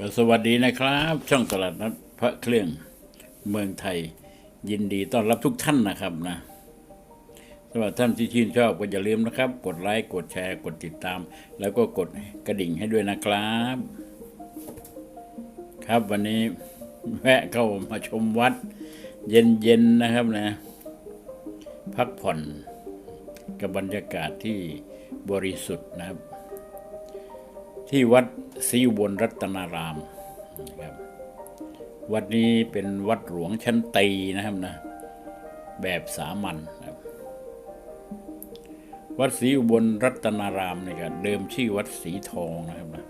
ก็สวัสดีนะครับ ช่องตลาดนัดพระเครื่องเมืองไทย ยินดีต้อนรับทุกท่านนะครับนะสำหรับท่านที่ชื่นชอบก็อย่าลืมนะครับ กดไลค์กดแชร์กดติดตาม แล้วก็กดกระดิ่งให้ด้วยนะครับ ครับวันนี้แวะเข้ามาชมวัด เย็นๆนะครับนะ พักผ่อนกับบรรยากาศที่บริสุทธิ์นะครับ ที่วัดศรีอุบลรัตนารามนะครับวัดนี้เป็นวัดหลวงชั้นตีนะครับนะแบบสามัญนะครับวัดศรีอุบลรัตนารามเนี่ยก็เดิมชื่อวัดศรีทองนะครับนะ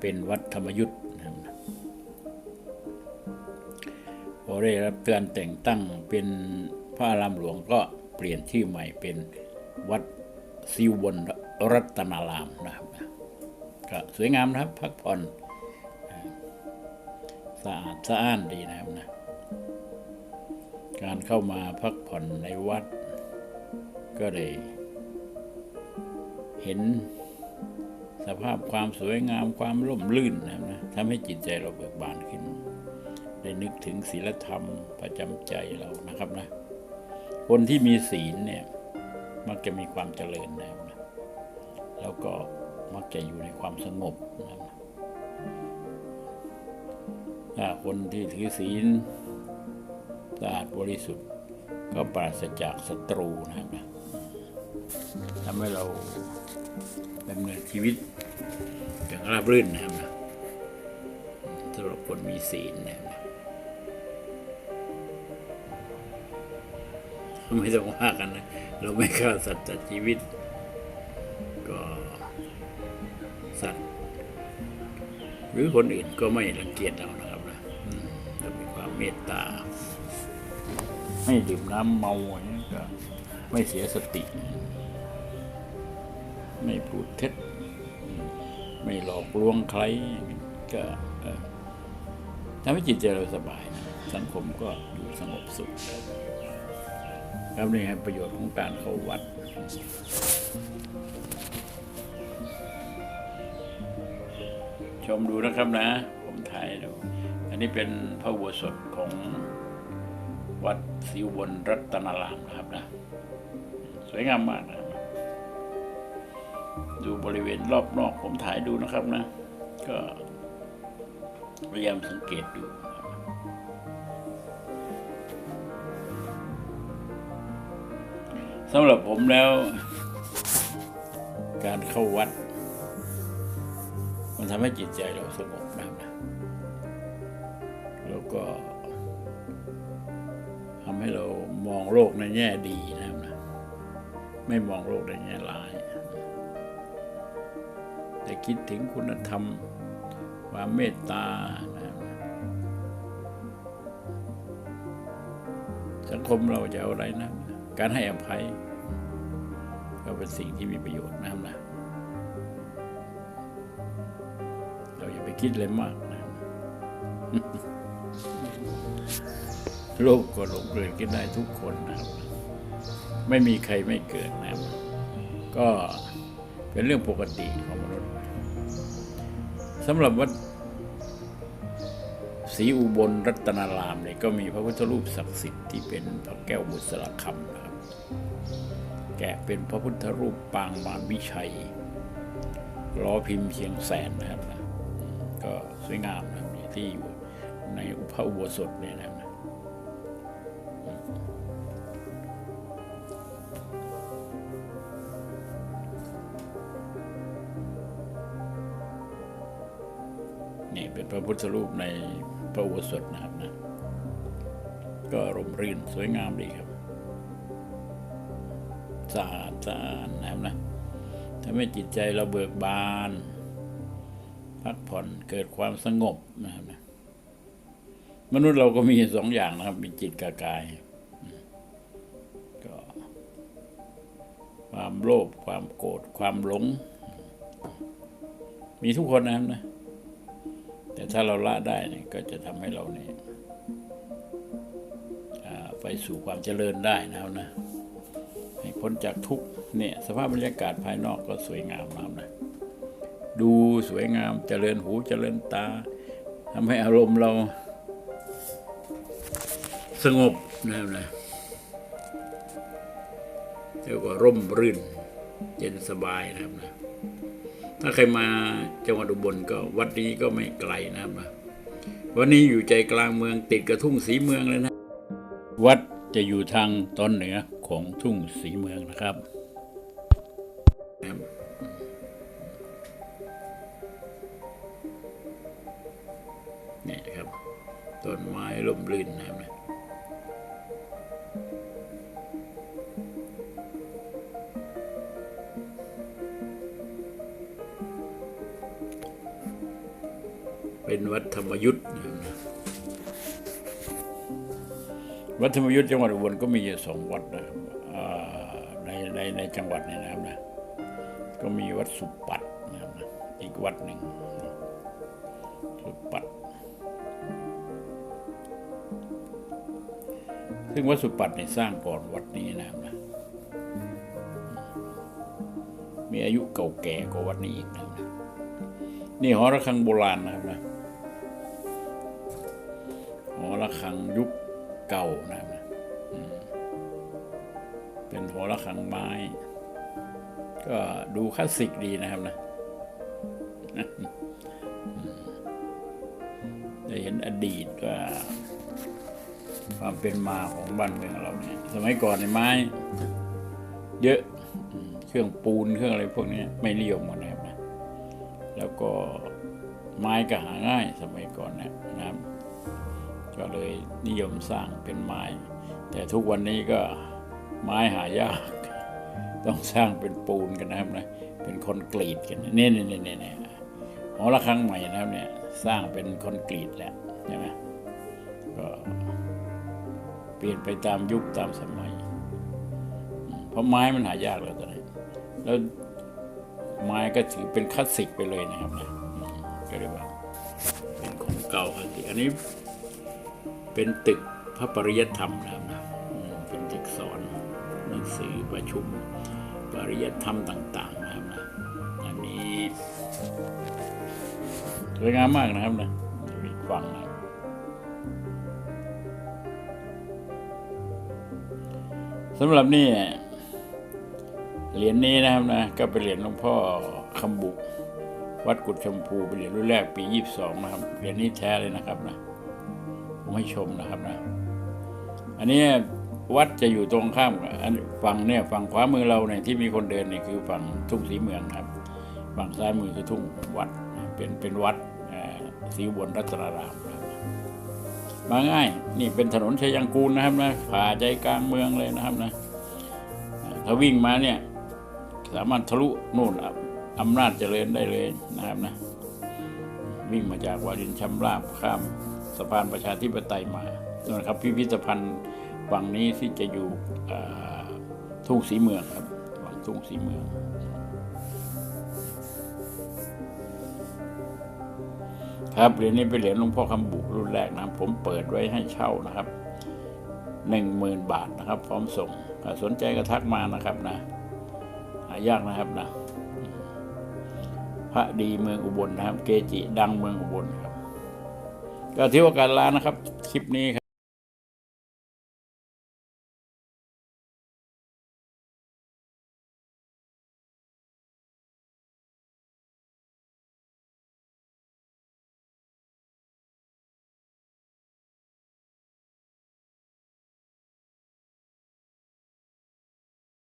เป็นวัดธรรมยุทธ์นะครับนะพอได้รับการแต่งตั้งเป็นพระอารามหลวงก็เปลี่ยนชื่อใหม่เป็นวัดศรีอุบลรัตนารามนะครับนะ ก็สวยงามนะครับ พักผ่อนสะอาดสะอ้านดีนะครับนะการเข้ามาพักผ่อนในวัด ก็ได้เห็นสภาพความสวยงามความร่มรื่นนะครับนะทำให้จิตใจเราเบิกบานขึ้น ได้นึกถึงศีลธรรมประจำใจเรานะครับนะ คนที่มีศีลเนี่ย มักจะมีความเจริญนะครับนะแล้วก็ มักจะอยู่ในความสงบถ้าคนที่ถือศีลสะอาดบริสุทธิ์ก็ปราศจากศัตรูนะครับทำให้เราดำเนินชีวิตอย่างราบรื่นนะครับนะสำหรับคนมีศีลนะครับไม่ต้องว่ากันนะ เราไม่ฆ่าสัตว์ตัดชีวิต หรือคนอื่นก็ไม่รังเกียจเรานะครับนะอืมเรามีความเมตตา ไม่ดื่มน้ำเมาอย่างนี้ก็ไม่เสียสติ ไม่พูดเท็จ ไม่หลอกลวงใครก็ทำให้จิตใจเราสบายนะสังคมก็อยู่สงบสุขครับนี่ครับประโยชน์ของการเข้าวัด ชมดูนะครับนะ ผมถ่ายดู อันนี้เป็นพระอุโบสถของวัดศรีอุบลรัตนารามนะครับนะ สวยงามมากนะดูบริเวณรอบนอกผมถ่ายดูนะครับนะ ก็พยายามสังเกตดูสำหรับผมแล้ว การเข้าวัด มันทำให้จิตใจเราสงบนะครับนะ แล้วก็ทำให้เรามองโลกในแง่ดีนะครับนะ ไม่มองโลกในแง่ร้าย แต่คิดถึงคุณธรรม ความเมตตานะครับนะสังคมเราจะเอาอะไรนะ การให้อภัย ก็เป็นสิ่งที่มีประโยชน์นะครับนะ เราอย่าไปคิดเลยมากนะโลกก็หลงเกิดขึ้นได้ทุกคนนะครับไม่มีใครไม่เกิดนะครับก็เป็นเรื่องปกติของมนุษย์สำหรับวัดศรีอุบลรัตนารามเนี่ยก็มีพระพุทธรูปศักดิ์สิทธิ์ที่เป็นพระแก้วบุษราคำนะครับ แกะเป็นพระพุทธรูปปางมารวิชัยล้อพิมพ์เชียงแสนนะครับ สวยงามนะครับที่อยู่ในอุพระอุโบสถเนี่ยนะครับนะนี่เป็นพระพุทธรูปในพระอุโบสถนะครับนะ ก็ร่มรื่นสวยงามดีครับสะอาดสะอาดนะครับนะทำให้จิตใจเราเบิกบาน พักผ่อนเกิดความสงบนะครับนะมนุษย์เราก็มีสองอย่างนะครับมีจิตกับกายก็ ความโลภความโกรธความหลง มีทุกคนนะครับนะ แต่ถ้าเราละได้เนี่ยก็จะทำให้เราเนี่ยไปสู่ความเจริญได้นะครับนะให้พ้นจากทุกเนี่ยสภาพบรรยากาศภายนอกก็สวยงามมากนะ ดูสวยงามเจริญหูเจริญตาทำให้อารมณ์เรา สงบนะครับนะเรียกว่าร่มรื่น เย็นสบายนะครับนะถ้าใครมาจังหวัดอุบลก็วัดนี้ก็ไม่ไกลนะครับนะวันนี้อยู่ใจกลางเมืองติดกับทุ่งสีเมืองเลยนะ วัดจะอยู่ทางตอนเหนือของทุ่งสีเมืองนะครับ ต้นไม้ร่มรื่นนะครับนะเป็นวัดธรรมยุทธ์นะครับวัดธรรมยุทธ์จังหวัดอุบลก็มีอยู่สองวัดนะในในในจังหวัดนี้นะครับนะ ก็มีวัดสุปัตนะครับนะอีกวัดหนึ่ง ซึ่งวัดสุปัตเนี่ยสร้างก่อนวัดนี้นะครับนะมีอายุเก่าแก่กว่าวัดนี้อีกนะนะนี่หอระฆังโบราณนะครับนะหอระฆังยุคเก่านะครับนะเป็นหอระฆังไม้ ก็ดูคลาสสิกดีนะครับนะได้เห็นอดีตว่า ความเป็นมาของบ้านเมืองเราเนี่ยสมัยก่อนในไม้ เยอะเครื่องปูนเครื่องอะไรพวกนี้ไม่นิยมกันนะครับนะแล้วก็ไม้ก็หาง่ายสมัยก่อนนะนะครับก็เลยนิยมสร้างเป็นไม้ แต่ทุกวันนี้ก็ไม้หายาก ต้องสร้างเป็นปูนกันนะครับนะเป็นคอนกรีตกันเนี่ยเนี่ยเนี่ยเนี่ยเนี่ยหอระฆังใหม่นะครับเนี่ยสร้างเป็นคอนกรีตแล้วใช่ไหมก็ ปลี่ยนไปตามยุคตามสมัย เพราะไม้มันหายากแล้วตอนนี้แล้วไม้ก็ถือเป็นคลาสสิกไปเลยนะครับนะก็เรียกว่าเป็นของเก่าคลาสสิกอันนี้เป็นตึกพระปริยธรรมนะครับนะเป็นตึกสอนหนังสือประชุมปริยธรรมต่าง ๆ นะครับนะอันนี้สวยงามมากนะครับนะอีกฝั่งนะ สำหรับนี่เหรียญนี้นะครับนะก็เป็นเหรียญหลวงพ่อคำบุ วัดกุดชมพูเป็นเหรียญรุ่นแรกปียี่สิบสองนะครับเหรียญนี้แท้เลยนะครับนะผมให้ชมนะครับนะ อันนี้วัดจะอยู่ตรงข้ามอันฝั่งเนี่ยฝั่งขวามือเราเนี่ยที่มีคนเดินเนี่ยคือฝั่งทุ่งสีเมืองนครับ ฝั่งซ้ายมือคือทุ่งวัดเป็นเป็นวัดเอ่อศรีอุบลรัตนารามนะครับ มาง่าย นี่เป็นถนนชัยยังกูลนะครับนะผ่าใจกลางเมืองเลยนะครับนะถ้าวิ่งมาเนี่ยสามารถทะลุนู่นอำนาจเจริญได้เลยนะครับนะวิ่งมาจากวารินชำราบข้ามสะพานประชาธิปไตยมานู่นนะครับพิพิธภัณฑ์ฝั่งนี้ที่จะอยู่ทุ่งสีเมืองครับฝั่งทุ่งสีเมือง ครับเหรียญนี้เป็นเหรียญหลวงพ่อคำบุรุ่นแรกนะผมเปิดไว้ให้เช่านะครับหนึ่งหมื่นบาทนะครับ พร้อมส่งสนใจก็ทักมานะครับนะหายากนะครับนะ พระดีเมืองอุบลนะครับ เกจิดังเมืองอุบลครับ ก็ที่ว่าการลานะครับ คลิปนี้ครับ